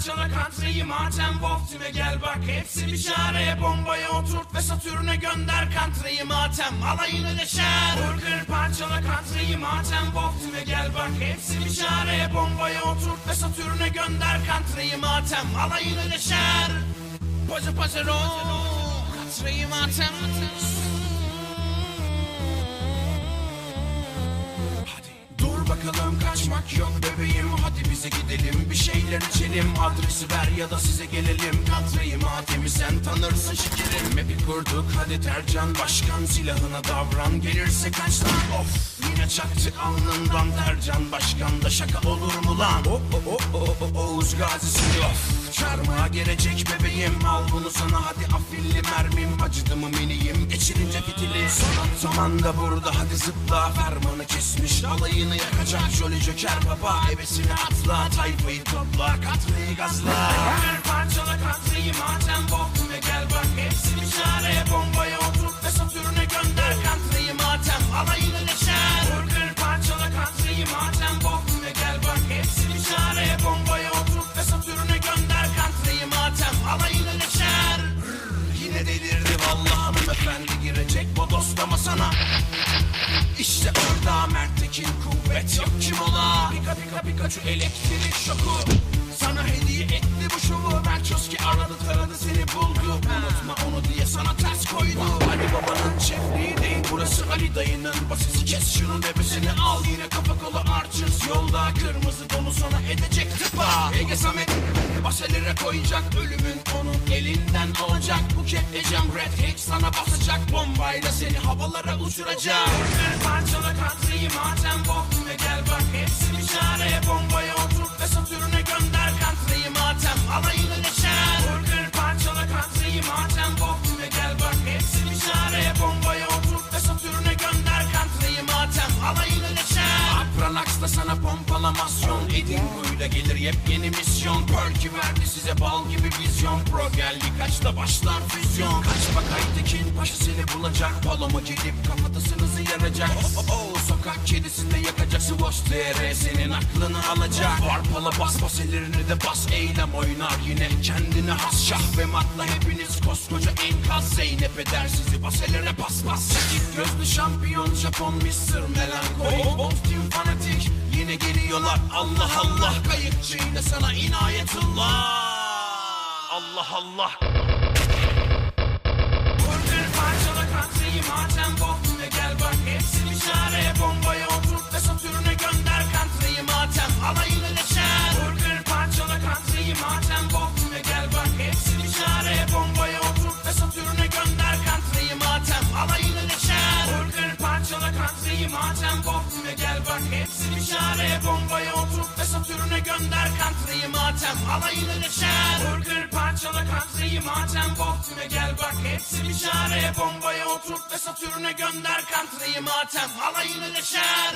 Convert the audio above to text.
parçala kantreyi matem Wolf'time gel bak. Hepsi bir çare Bombaya oturt ve Satürn'e gönder kantreyi matem Alayını leşer Vur kır parçala kantreyi matem Wolf'time gel bak. Hepsi bir çare Bombaya oturt ve Satürn'e gönder kantreyi matem Alayını leşer Pazı pazı ro Kantreyi matem Hadi. Dur bakalım kaçmak yok bebeğim bize gidelim bir şeyler içelim. Adresi ver ya da size gelelim. Kadreyi mademi sen tanırsın şekerim. Map'i kurduk hadi Tercan Başkan. Silahına davran gelirse kaç lan? Of! Yine çaktı alnından Tercan Başkan da. Şaka olur mu lan? O o o o o Oğuz Gazi'si of Çarmıha gelecek bebeğim Al bunu sana. Hadi afilli mermim Acıdı mı miniyim geçirince fitili Son zamanda burada. Hadi zıpla Fermanı kesmiş alayını yakacak. Jolly Joker baba evesini atla. Tayfayı topla katreyi gazla. Bir parçala bodoslama sana. İşte orada Mert'tekin kuvvet. Yok kim ola? Pika pika Pikachu elektrik şoku. Sana hediye etti bu şovu burası Ali dayının Basisi kes şunun nefesini al. Yine kafa kola Archers yolda Kırmızı donu sana edecek tıpa. Ege Samet Baselere koyacak ölümün onun elinden alacak. Buket Ecem Red Hex sana basacak. Bombayla seni havalara uçuracak. Parçala kantreyi matem bok Ve gel bak Edinburgh'da gelir yepyeni misyon. Perky verdi size bal gibi vizyon. Pro geldi kaçta başlar füzyon? Kaç bak Aytekin paşa seni bulacak. Paloma gelip kafatasınızı yaracak. Oh, oh, oh, Sokak kedisinde yakacak Swatch TR senin aklını alacak. Var pala bas bas ellerini de bas. Eylem oynar yine. Kendine has Şah ve matla hepiniz koskoca enkaz. Zeynep eder sizi bas ellerine bas bas Çekik gözlü şampiyon Japon Mr. Melancholy Both team fanatik. Yine geliyorlar. Allah Allah. Kayıkçı yine sana inayetullah. Allah Allah hepsi bir çare Bombaya otur ve Satürn'e gönder kantreyi matem Alayını Vur kır parçala kantreyi matem Ve gel bak hepsi bir çare Bombaya otur ve Satürn'e gönder kantreyi matem Alayını leşer